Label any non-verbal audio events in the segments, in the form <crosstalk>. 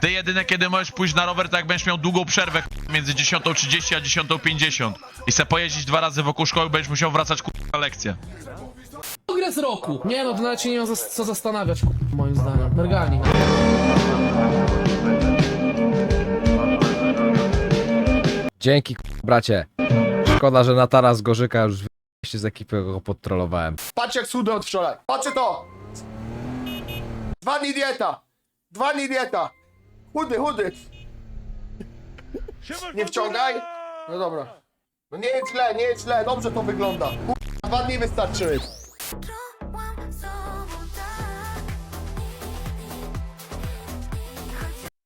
Ty jedyne kiedy możesz pójść na rower, to jak będziesz miał długą przerwę między 10.30 a 10.50 i se pojeździć dwa razy wokół szkoły, będziesz musiał wracać na lekcję. Okres roku. Nie no, to nawet się nie ma zas- co zastanawiać, moim zdaniem. Mergani. Dzięki, k- bracie. Szkoda, że Natara z Gorzyka już się z ekipy go podtrollowałem. Patrz jak schudłem od wczoraj. Patrzcie to. Dwa dni dieta. Dwa dni dieta. Chudy, chudy. Nie wciągaj. No dobra. No nie jest źle, nie jest źle. Dobrze to wygląda. Kurwa, Dwa dni wystarczyły.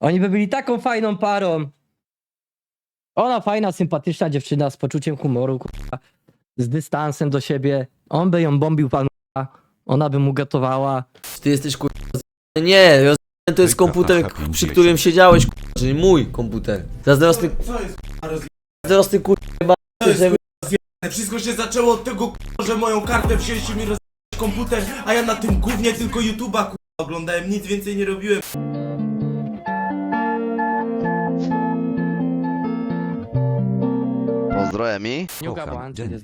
Oni by byli taką fajną parą. Ona fajna, sympatyczna dziewczyna z poczuciem humoru, kurwa, z dystansem do siebie. On by ją bombił pan, ona by mu gotowała. Ty jesteś kurwa. z- Nie, roz... to jest komputer, przy którym siedziałeś, kurwa, czyli mój komputer. Zazdrosny. Co jest k***a, roz... Zazdrosny kurwa, jest że k***a, Wszystko się zaczęło od tego k***a, że moją kartę wzięliście mi roz... komputer, a ja na tym głównie tylko YouTube'a k***a, oglądałem, nic więcej nie robiłem. Pozdro Emi. Kocham Gen Z,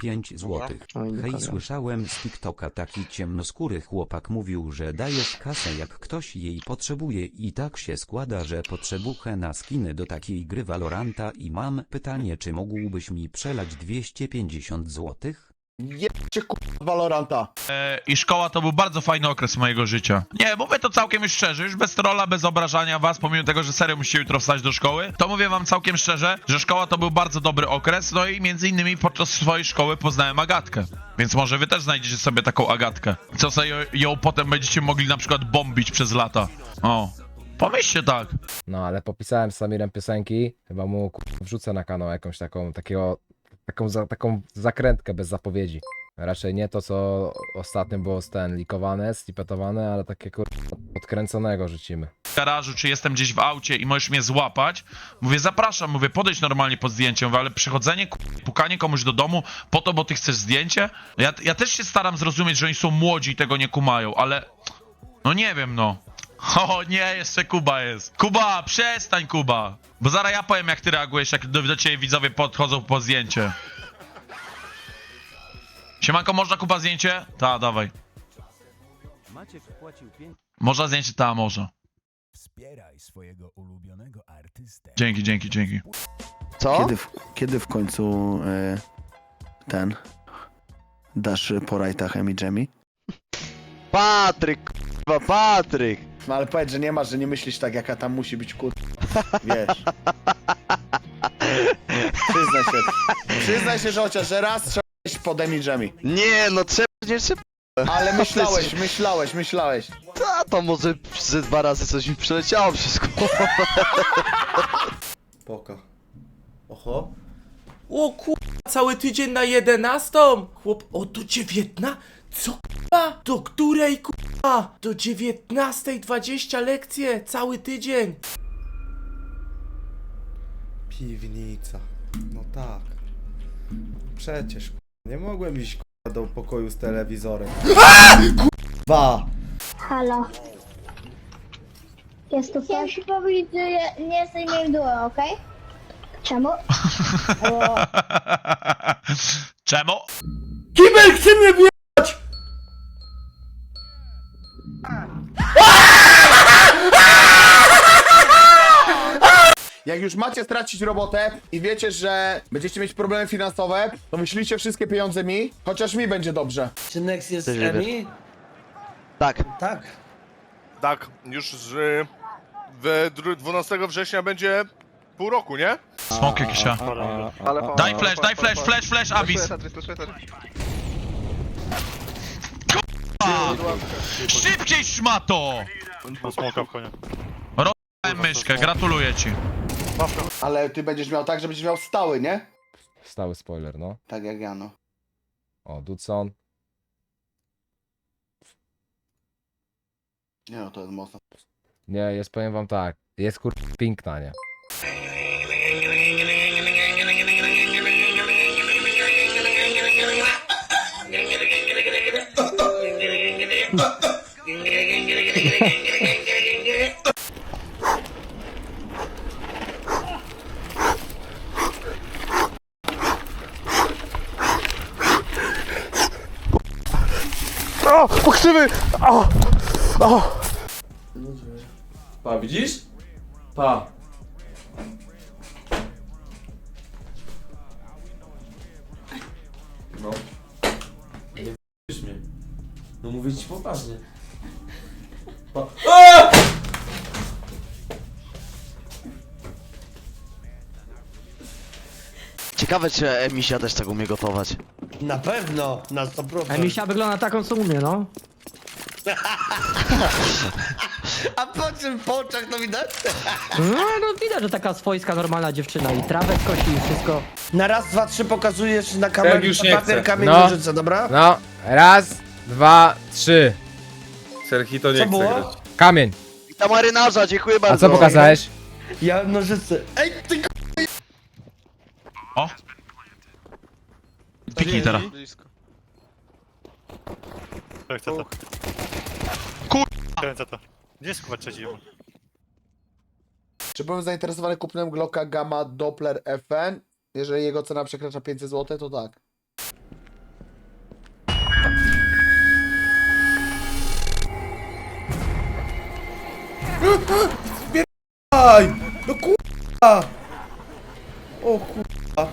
5 złotych. Hej, słyszałem z TikToka taki ciemnoskóry chłopak mówił, że dajesz kasę jak ktoś jej potrzebuje i tak się składa, że potrzebuję na skiny do takiej gry Valoranta i mam pytanie, czy mógłbyś mi przelać 250 złotych? Jebcie kurwa Valoranta. E, I szkoła to był bardzo fajny okres mojego życia. Nie, mówię to całkiem już szczerze, już bez trolla, bez obrażania was, pomimo tego, że serio musicie jutro wstać do szkoły, to mówię wam całkiem szczerze, że szkoła to był bardzo dobry okres, no i między innymi podczas swojej szkoły poznałem Agatkę. Więc może wy też znajdziecie sobie taką Agatkę. Co sobie ją, ją potem będziecie mogli na przykład bombić przez lata. O, pomyślcie tak. No, ale popisałem z Samirem piosenki. Chyba mu wrzucę na kanał jakąś taką, takiego, taką, za, taką zakrętkę bez zapowiedzi. Raczej nie to, co ostatnio było ten likowane, slipetowane, ale takie kur... podkręconego rzucimy. w garażu, czy jestem gdzieś w aucie i możesz mnie złapać, mówię, zapraszam, mówię, podejdź normalnie pod zdjęcie, mówię, ale przychodzenie, ku- pukanie komuś do domu po to, bo ty chcesz zdjęcie? Ja, ja też się staram zrozumieć, że oni są młodzi i tego nie kumają, ale no nie wiem, no. O nie, jeszcze Kuba jest. Kuba, przestań Kuba. Bo zaraz ja powiem, jak ty reagujesz, jak do, do ciebie widzowie podchodzą po zdjęcie. Siemanko, można Kuba zdjęcie? Ta, dawaj. Można zdjęcie? Ta, może. Wspieraj swojego ulubionego artystę. Dzięki, dzięki, dzięki. Co? Kiedy w, kiedy w końcu e, ten dasz po rajtach Emi Jamie? Patryk, kurwa, Patryk. No ale powiedz, że nie masz, że nie myślisz tak, jaka tam musi być kurwa. Wiesz. Przyznaj się. Przyznaj się, że chociaż że raz trzeba iść pod Emi Jamie. Nie, no trzeba jeszcze... Ale myślałeś, myślałeś, myślałeś. Ta, to może ze dwa razy coś mi przeleciało przez głowę. Poka. Oho. O kurwa, cały tydzień na 11? Chłop, o do 19? Co kurwa? Do której kurwa? Do 19.20 lekcje, cały tydzień. Piwnica. No tak. Przecież kurwa, nie mogłem iść kurwa do pokoju z telewizorem. Kurwa! Halo. Jest tu Chciałem ci powiedzieć, że ja nie jesteś moim duo, okej? Czemu? <laughs> <laughs> Czemu? Kibel chce mnie Jak już macie stracić robotę i wiecie, że będziecie mieć problemy finansowe, to wyślijcie wszystkie pieniądze mi, chociaż mi będzie dobrze. Czy Nex jest Też Emi? Tak. Tak. Tak, już z, w 12 września będzie pół roku, nie? Smok jakiś, a. Daj flash, daj flash, flash, flash, avis. Kurwa! Szybciej szmato! Rozjebałem myszkę, gratuluję ci. Ale ty będziesz miał tak, że będziesz miał stały, nie? Stały spoiler, no. Tak jak ja, no. O, Dudson. Nie no, to jest mocno. Nie, jest, powiem wam tak, jest kur... piękna, nie? <laughs> Pokrzywy! O! O! Pa, widzisz? Pa. No. Nie wiesz mnie. No mówię ci poważnie. Pa. A! Ciekawe, czy Emisia też tak umie gotować. Na pewno, na 100%. Emisia wygląda taką, co umie, no. A po czym po oczach to widać? No, no widać, że taka swojska, normalna dziewczyna i trawę kosi i wszystko. Na raz, dwa, trzy pokazujesz na kamerę, już to nie papier, chcę. kamień, No. nożyce, dobra? No, raz, dwa, trzy. Serhi to Co było? Kamień. Witam marynarza, dziękuję A bardzo. co pokazałeś? Ja nożyce. Ej, ty k- O! Piknij teraz. Czy byłem zainteresowany kupnem Glocka Gamma Doppler FN? Jeżeli jego cena przekracza 500 zł, to tak. Aj! No kurwa! O kurwa!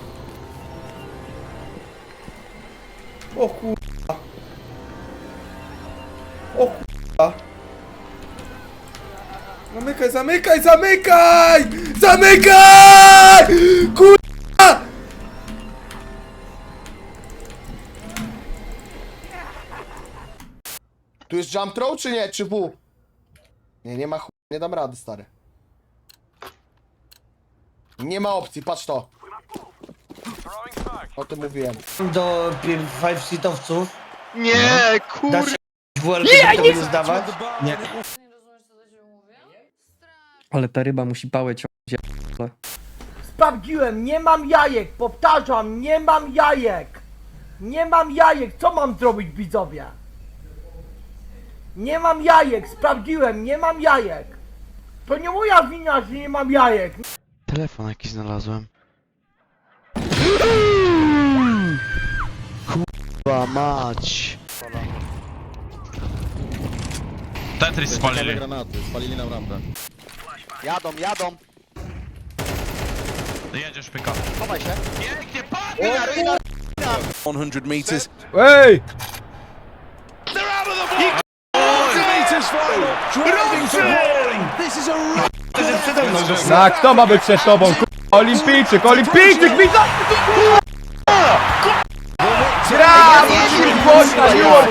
O kurwa! O kurwa! Zamykaj, zamykaj, zamykaj! Zamykaj! Kurwa! Tu jest jump throw, czy nie? Czy W? Nie, nie ma ch... Nie dam rady, stary. Nie ma opcji, patrz to. O tym mówiłem. do pi- five seatowców. Nie, kur... Dasz WL, nie, nie zdawać? Nie. Ale peryba musi pałę ciąć. Sprawdziłem, nie mam jajek, powtarzam, nie mam jajek. Nie mam jajek, co mam zrobić widzowie? Nie mam jajek, sprawdziłem, nie mam jajek. To nie moja wina, że nie mam jajek. Telefon jakiś znalazłem. Kurwa mać. Tetris spalili. granaty, spalili nam rampę. Jadą, jadą. Jedziesz, pyka. Chowaj się. Pięknie, patrz! 100 meters. Ej! Na kto ma być przed tobą? Olimpijczyk, olimpijczyk, widzę! Gra! Chodź na miło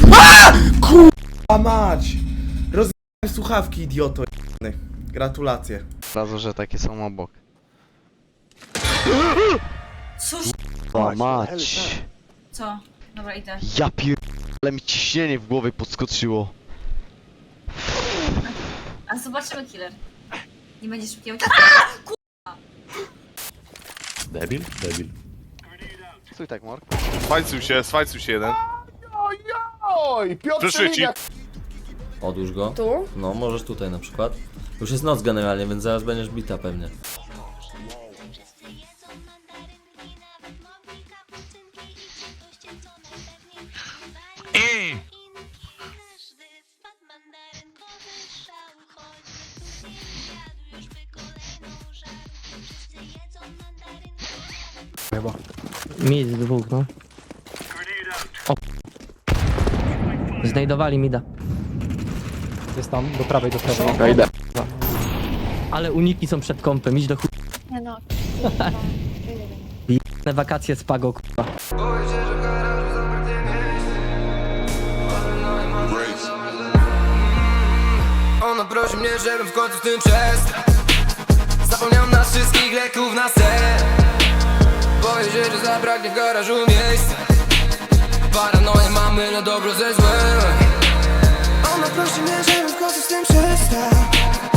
breku! A mać! Rozjechałem słuchawki, idioto jebany. Gratulacje. Razu, że takie są obok. Cóż, Kurwa mać. co? Dobra, idę. Ja pier... Ale mi ciśnienie w głowie podskoczyło. A zobaczymy killer. Nie będziesz szybkiego. Debil? Debil. Stój tak, Mark. Swajcuj się, swajcuj się jeden. Oj, Piotr. Odłóż go. Tu? No, możesz tutaj na przykład. Już jest noc generalnie, więc zaraz będziesz bita pewnie. I! Mid dwóch, no. O. Znajdowali mida. Jest tam, do prawej, do prawej. Ale uniki są przed kąpem, idź do chuj. Nie no. Na wakacje z Pago, kurwa. Ona prosi mnie, żebym w końcu z tym przestał. Zapomniałem nas wszystkich leków na sen. Boję się, że zabraknie w garażu miejsca. Paranoję mamy na dobro ze złem. Ona prosi mnie, żebym w końcu z tym przestał.